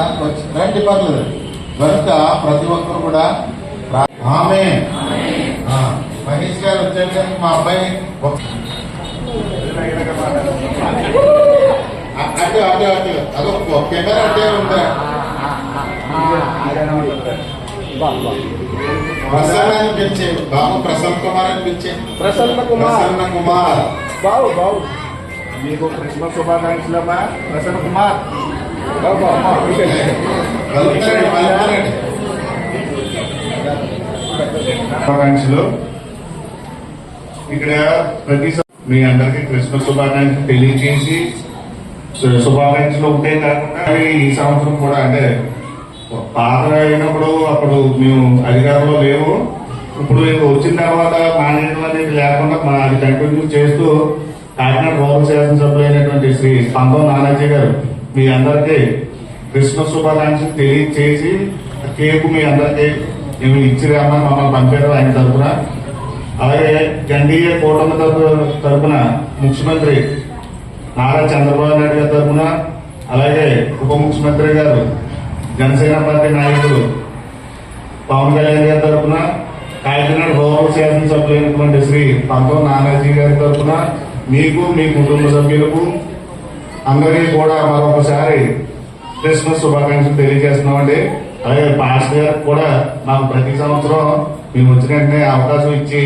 అంటే పర్లేదు కనుక ప్రతి ఒక్కరు కూడా ఆమె. మహేష్ గారు వచ్చారు కానీ మా అబ్బాయి ఒక- అ- అటు అటు అటు. అదో ఒక కెమెరా అటే ఉందా? ప్రసన్న అని పిలిచే బాబు ప్రసన్న కుమార్ అని పిలిచే ప్రసన్న కుమార్. ప్రసన్న కుమార్. బావు బావు. మీకు క్రిస్మస్ శుభాకాంక్షలమ్మా. ప్రసన్న కుమార్. శుభాకాంక్షలు. ఇక్కడ ప్రతి మీ అందరికీ క్రిస్మస్ శుభాకాంక్షలు తెలియజేసి శుభాకాంక్షలు ఉంటే కాకుండా ఈ సంవత్సరం కూడా అంటే పాత అయినప్పుడు అప్పుడు మేము అధికారంలో లేవు. ఇప్పుడు మేము వచ్చిన తర్వాత మానేయడం అనేది లేకుండా మా అది కంటిన్యూ చేస్తూ కాకినాడ రూరల్ శాసనసభ్యులు అయినటువంటి శ్రీ స్పందం నానాజీ గారు మీ అందరికీ క్రిస్మస్ శుభాకాంక్షలు తెలియచేసి కేకు మీ అందరికీ మేము ఇచ్చిరామా మమ్మల్ని పంపారు ఆయన తరఫున అలాగే ఎన్డీఏ కూటమి తరఫున ముఖ్యమంత్రి నారా చంద్రబాబు నాయుడు గారి తరఫున అలాగే ఉప ముఖ్యమంత్రి గారు జనసేన పార్టీ నాయకులు పవన్ కళ్యాణ్ గారి తరఫున కాకినాడ రూరల్ శాసనసభ్యులైనటువంటి శ్రీ పంతం నానాజీ గారి తరఫున మీకు మీ కుటుంబ సభ్యులకు అందరికీ కూడా మరొకసారి క్రిస్మస్ శుభాకాంక్షలు తెలియజేస్తున్నామండి. అలాగే పాస్టర్ గారికి కూడా మాకు ప్రతి సంవత్సరం మేము వచ్చిన వెంటనే అవకాశం ఇచ్చి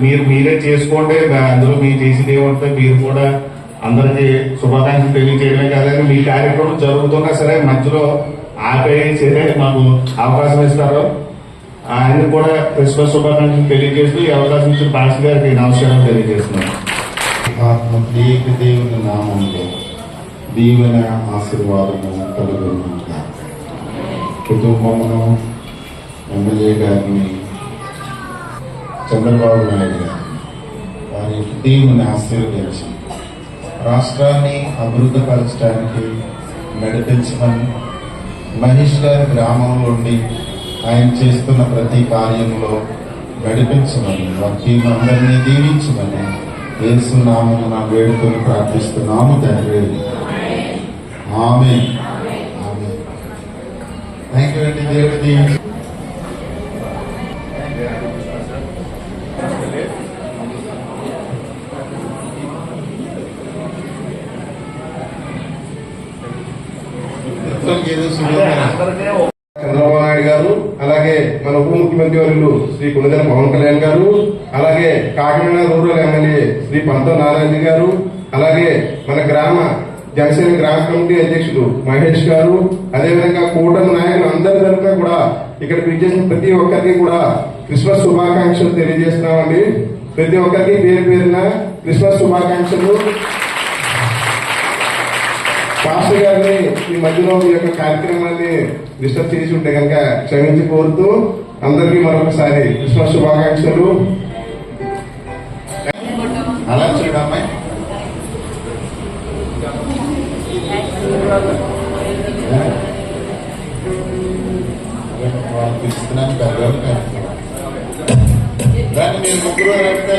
మీరు మీరే చేసుకోండి అందులో మీరు చేసింది ఏమంటే మీరు కూడా అందరికీ శుభాకాంక్షలు తెలియజేయడమే కాదని మీ కార్యక్రమం జరుగుతున్నా సరే మధ్యలో ఆపేసే మాకు అవకాశం ఇస్తారు. ఆయన కూడా క్రిస్మస్ శుభాకాంక్షలు తెలియజేస్తూ ఈ అవకాశం ఇచ్చిన పాస్టర్ గారికి నమస్కారం తెలియజేస్తున్నాను ఆత్మ ప్రియక దేవుని నామంలో దీవెన ఆశీర్వాదము కలుగును కుటుంబమును ఎమ్మెల్యే గారిని చంద్రబాబు నాయుడు గారిని వారి దీవుని ఆశీర్వదించి రాష్ట్రాన్ని అభివృద్ధి పరచడానికి నడిపించమని మహేష్ గారి గ్రామంలో ఉండి ఆయన చేస్తున్న ప్రతి కార్యంలో నడిపించమని వారి టీం అందరినీ దీవించమని యేసు నామమున వేడుకొని ప్రార్థిస్తున్నాము తండ్రి ఆమె థ్యాంక్ యూ అండి దేవుడి దీవించి ఏదో మన ఉప ముఖ్యమంత్రి వర్యులు శ్రీ కొనిదెల పవన్ కళ్యాణ్ గారు అలాగే కాకినాడ రూరల్ ఎమ్మెల్యే శ్రీ పంత నారాయణ గారు అలాగే మన గ్రామ జనసేన గ్రామ కమిటీ అధ్యక్షుడు మహేష్ గారు అదేవిధంగా కూటమి నాయకులు అందరి తరఫున కూడా ఇక్కడ పిలిచేసిన ప్రతి ఒక్కరికి కూడా క్రిస్మస్ శుభాకాంక్షలు తెలియజేస్తున్నామండి. ప్రతి ఒక్కరికి పేరు పేరున క్రిస్మస్ శుభాకాంక్షలు. పాస్టర్ గారిని ఈ మధ్యలో ఈ యొక్క కార్యక్రమాన్ని డిస్టర్బ్ చేసి ఉంటే కనుక క్షమించి కోరుతూ అందరికీ మరొకసారి క్రిస్మస్ శుభాకాంక్షలు. అలా చూడమ్మాయి వాళ్ళు మీరు ముగ్గురు రండి.